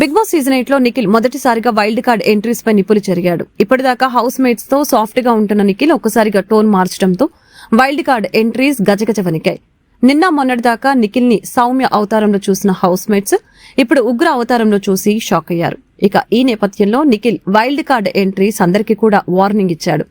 Big boss season ఎయిట్లో నిఖిల్ మొదటిసారిగా wild card entries పై నిపులు జరిగాడు. ఇప్పటిదాకా హౌస్ మేట్స్తో సాఫ్ట్గా ఉంటున్న నిఖిల్ ఒక్కసారిగా టోన్ మార్చడంతో వైల్డ్ కార్డ్ ఎంట్రీస్ గజగజ వణికాయి నిన్న మొన్నటిదాకా నిఖిల్ని సౌమ్య అవతారంలో చూసిన హౌస్ మేట్స్ ఇప్పుడు ఉగ్ర అవతారంలో చూసి షాక్ అయ్యారు. ఇక ఈ నేపథ్యంలో నిఖిల్ వైల్డ్ కార్డ్ ఎంట్రీస్ అందరికీ కూడా వార్నింగ్ ఇచ్చాడు.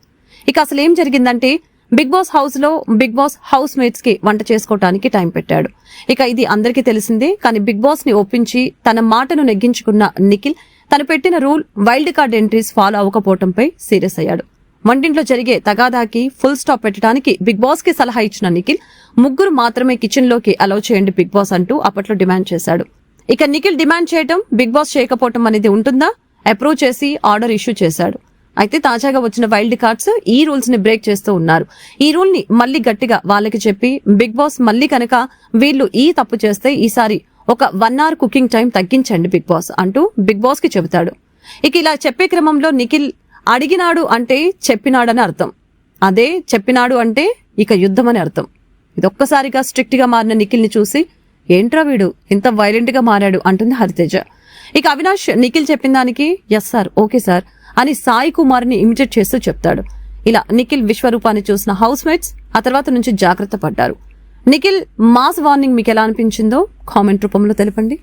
ఇక అసలు ఏం జరిగిందంటే బిగ్ బాస్ హౌస్లో బిగ్ బాస్ హౌస్ మేట్స్కి వంట చేసుకోవటానికి టైం పెట్టాడు. ఇక ఇది అందరికీ తెలిసిందే కానీ బిగ్ బాస్ని ఒప్పించి తన మాటను నెగ్గించుకున్న నిఖిల్ తను పెట్టిన rule wild card entries follow అవ్వకపోవడంపై serious అయ్యాడు. వంటింట్లో జరిగే తగాదాకి ఫుల్ స్టాప్ పెట్టడానికి బిగ్ బాస్కి సలహా ఇచ్చిన నిఖిల్ ముగ్గురు మాత్రమే కిచెన్లోకి అలౌ చేయండి బిగ్ బాస్ అంటూ అప్పట్లో డిమాండ్ చేశాడు. ఇక నిఖిల్ డిమాండ్ చేయటం బిగ్ బాస్ చేయకపోవటం అనేది ఉంటుందా? అప్రూవ్ చేసి ఆర్డర్ ఇష్యూ చేశాడు. అయితే తాజాగా వచ్చిన వైల్డ్ కార్డ్స్ ఈ రూల్స్ని బ్రేక్ చేస్తూ ఉన్నారు. ఈ రూల్ని మళ్ళీ గట్టిగా వాళ్ళకి చెప్పి బిగ్ బాస్ మళ్ళీ కనుక వీళ్ళు ఈ తప్పు చేస్తే ఈసారి ఒక వన్ అవర్ కుకింగ్ టైం తగ్గించండి బిగ్ బాస్ అంటూ బిగ్ బాస్కి చెబుతాడు. ఇక ఇలా చెప్పే క్రమంలో నిఖిల్ అడిగినాడు అంటే చెప్పినాడని అర్థం. అదే చెప్పినాడు అంటే ఇక యుద్ధం అని అర్థం. ఇదొక్కసారిగా స్ట్రిక్ట్గా మారిన నిఖిల్ని చూసి ఏంట్రా వీడు? ఇంత వైలెంట్గా మారాడు అంటుంది హరితేజ. ఇక అవినాష్ నిఖిల్ చెప్పిన దానికి ఎస్ సార్ ఓకే సార్ అని సాయి కుమార్ని ఇమిటేట్ చేస్తూ చెప్తాడు. ఇలా నిఖిల్ విశ్వరూపాన్ని చూసిన హౌస్ మేట్స్ ఆ తర్వాత నుంచి జాగ్రత్త పడ్డారు. నిఖిల్ మాస్ వార్నింగ్ మీకు ఎలా అనిపించిందో కామెంట్ రూపంలో తెలపండి.